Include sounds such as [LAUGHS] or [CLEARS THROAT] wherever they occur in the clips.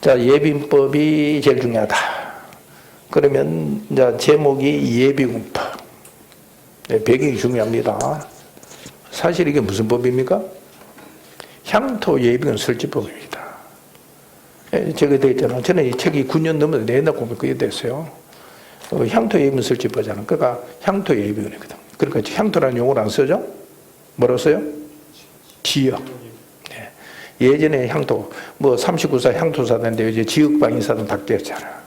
자, 예빈법이 제일 중요하다. 그러면 이제 제목이 예비군법. 네, 배경이 중요합니다. 사실 이게 무슨 법입니까? 향토 예비군 설치법입니다. 예, 제가 되어 있잖아. 저는 이 책이 9년 넘어서 내내 공부 그게 됐어요. 어, 향토 예비군 설치법이잖아. 그러니까 향토 예비군이거든. 그러니까 향토라는 용어를 안 쓰죠? 뭐라고 써요? 지역. 네. 예전에 향토, 뭐 39사 향토사단인데 이제 지역방위사단 바뀌었잖아.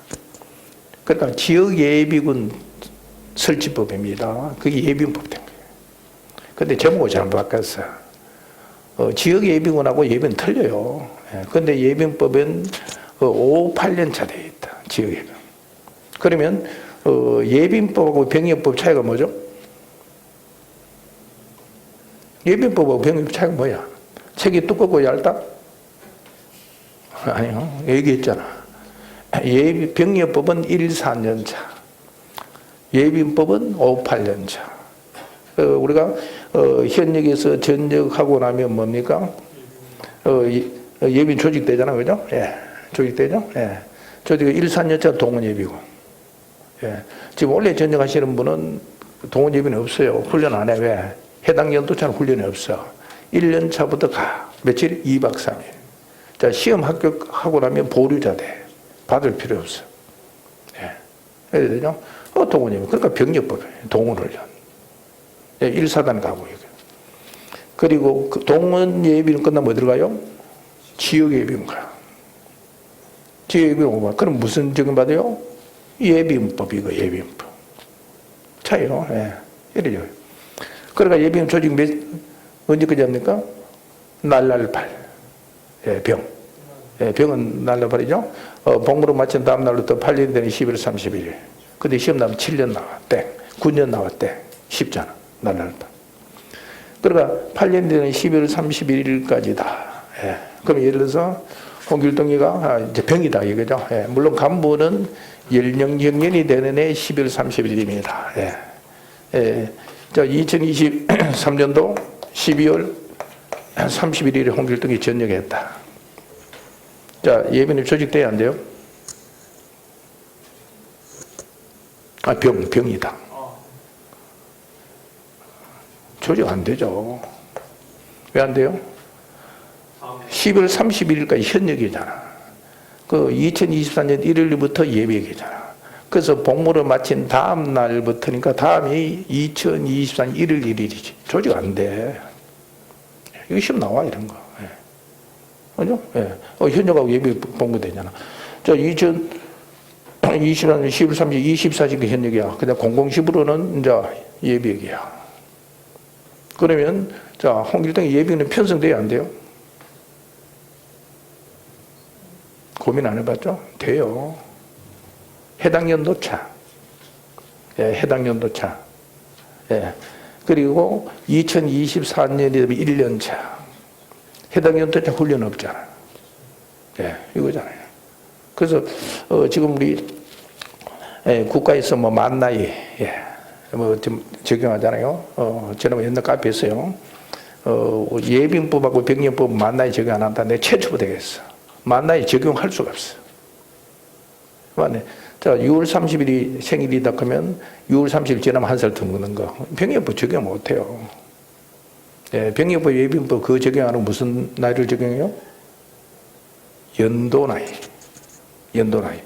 그러니까 지역 예비군 설치법입니다. 그게 예비군법 된 거예요. 근데 제목을 잘못 바꿨어. 어, 지역 예비군하고 예비군 틀려요. 예, 근데 예비군법은 어, 5, 8년 차돼 있다. 지역 예비군. 그러면 어, 예비군법하고 병역법 차이가 뭐죠? 예비군법하고 병역법 차이가 뭐야? 책이 두껍고 얇다? 아니요. 얘기했잖아. 예비, 병역법은 1, 4년 차. 예비법은 5, 8년 차. 어, 우리가 어, 현역에서 전역하고 나면 뭡니까? 어, 예- 어, 예비 조직되잖아, 그죠? 예, 조직되죠? 예. 조직 1, 4년 차 동원 예비고. 예. 지금 원래 전역하시는 분은 동원 예비는 없어요. 훈련 안 해. 왜? 해당 연도차는 훈련이 없어. 1년 차부터 가. 며칠? 2박 3일. 자, 시험 합격하고 나면 보류자 돼. 받을 필요 없어. 예. 그래야 되죠? 어, 동원이면. 그러니까 병력법에 동원훈련. 예, 1사단 가고. 그리고 그 동원 예비는 끝나면 어디로 가요? 지역 예비군 가요. 지역 예비군 오면. 그럼 무슨 적용 받아요? 예비군법, 이거 예비군법. 차이요. 예. 이래요. 그러니까 예비군 조직 몇, 언제까지 합니까? 날날 8. 병. 예, 병은 날라버리죠. 어, 복무로 마친 다음 날부터 8년 되는 11월 31일. 근데 시험 나면 7년 나와, 땡. 9년 나와, 땡. 쉽잖아. 날라르다. 그러니까 8년 되는 11월 31일까지다. 예. 그럼 예를 들어서 홍길동이가 아, 이제 병이다 이거죠. 예. 물론 간부는 연령경년이 되는 해 11월 31일입니다. 예. 예. 자, 2023년도 12월 31일에 홍길동이 전역했다. 자, 예비는 조직돼야 안 돼요? 아, 병, 병이다. 조직 안 되죠. 왜 안 돼요? 10월 31일까지 현역이잖아. 그 2024년 1일부터 예비역이잖아. 그래서 복무를 마친 다음 날부터니까 다음이 2024년 1일 1일이지. 조직 안 돼. 이거 시험 나와, 이런 거. 예. 그죠? 예. 어, 현역하고 예비 복무되잖아. 저 2020년 10월 30일 24시간 현역이야. 근데 0010으로는 이제 예비역이야. 그러면 자 홍길동의 예비는 편성돼야 안 돼요? 고민 안 해봤죠? 돼요. 해당 연도차. 예, 해당 연도차. 예. 그리고 2024년이 되면 1년 차. 해당 연도차 훈련 없잖아. 예, 이거잖아요. 그래서 어, 지금 우리 예, 국가에서 뭐 만 나이 예, 뭐 지금 적용하잖아요. 어, 저는 뭐 옛날 카페에서요. 어, 예빈법하고 병력법 만 나이 적용 안 한다. 내 최초부터 되겠어. 만 나이 적용할 수가 없어. 맞네. 자, 6월 30일이 생일이다 그러면 6월 30일 지나면 한 살 더 먹는 거. 병력법 적용 못 해요. 예, 병력법 예빈법 그거 적용하는 무슨 나이를 적용해요? 연도 나이. 연도 나이.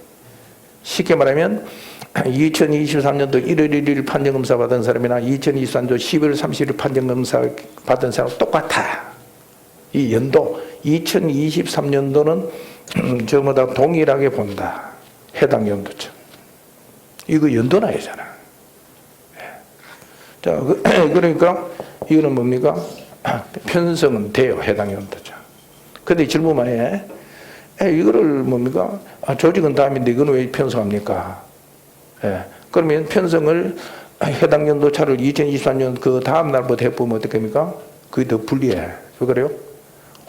쉽게 말하면 2023년도 1월 1일 판정검사 받은 사람이나 2023년도 11월 30일 판정검사 받은 사람 똑같아. 이 연도 2023년도는 [CLEARS THROAT] 전부 다 동일하게 본다. 해당 연도죠. 이거 연도 나이잖아. 예. 자, 그- [CLEARS THROAT] 그러니까 이거는 뭡니까? [CLEARS THROAT] 편성은 돼요. 해당 연도죠. 근데 질문만 해. 에, 이거를 뭡니까? 아, 조직은 다음인데 이건 왜 편성합니까? 예. 그러면 편성을 [CLEARS THROAT] 해당 연도차를 2023년 그 다음 날부터 해보면 어떻습니까? 그게 더 불리해. 왜 그래요?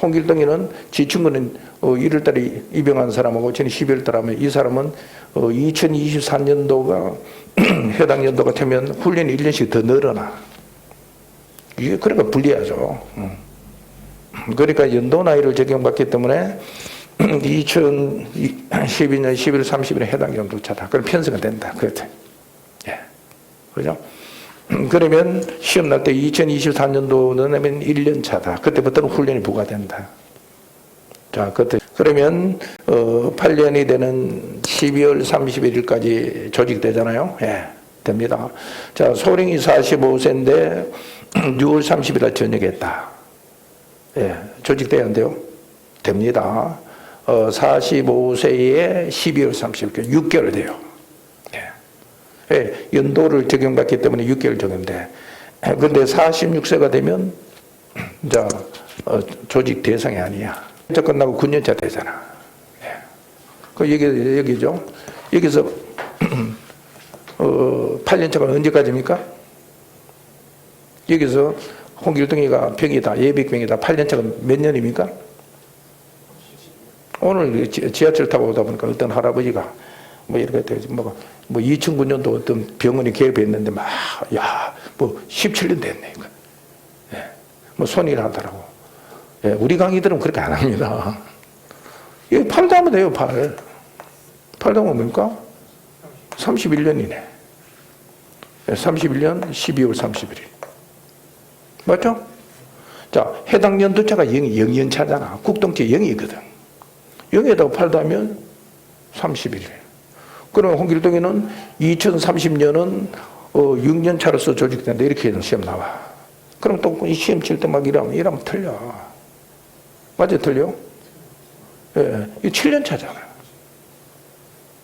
홍길동이는 지 친구는 어, 1월 달에 입영한 사람하고 저는 12월 달 하면 이 사람은 어, 2023년도가 [CLEARS THROAT] 해당 연도가 되면 훈련이 1년씩 더 늘어나. 이게 그러니까 불리하죠. 음. 그러니까 연도 나이를 적용받기 때문에 2012년 11월 30일에 해당 연도차다. 그럼 편성은 된다. 그렇죠. 예. 그죠? [CLEARS THROAT] 그러면 시험 날 때 2024년도는 하면 1년 차다. 그때부터는 훈련이 부과된다. 자, 그때 그러면 어 8년이 되는 12월 31일까지 조직되잖아요. 예. 됩니다. 자, 소령이 45세인데 6월 30일에 전역했다. 예. 조직돼야 안 돼요? 됩니다. 어 45세에 12월 30일 6개월 돼요. 예. 예, 연도를 적용받기 때문에 6개월 적용돼. 근데 46세가 되면 자 어, 조직 대상이 아니야. 자 끝나고 9년차 되잖아. 예. 그 여기 여기죠. 여기서 [CLEARS THROAT] 어, 8년차가 언제까지입니까? 여기서 홍길동이가 병이다 예비병이다 8년차가 몇 년입니까? 오늘 지- 지하철 타고 오다 보니까 어떤 할아버지가 뭐 이렇게 되지 뭐, 뭐 2009년도 어떤 병원이 개업했는데 막 야 뭐 17년 됐네 이거. 예. 뭐 손일 하더라고. 예, 우리 강의들은 그렇게 안 합니다. [LAUGHS] 이거 팔도 하면 돼요 팔. 팔도 하면 뭡니까? 31년이네. 31년 12월 31일. 맞죠? 자, 해당 연도차가 0, 0년차잖아. 국동체 0이거든. 0에다가 8 하면 31일. 그럼 홍길동에는 2030년은 어, 6년 차로서 조직된다. 이렇게 시험 나와. 그럼 또 이 시험 칠 때 막 이러면, 이러면 틀려. 맞아, 틀려? 예, 이 7년 차잖아.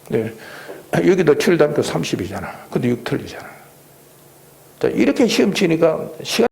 네. 여기도 7 담고 30이잖아. 근데 6 틀리잖아. 자, 이렇게 시험 치니까 시간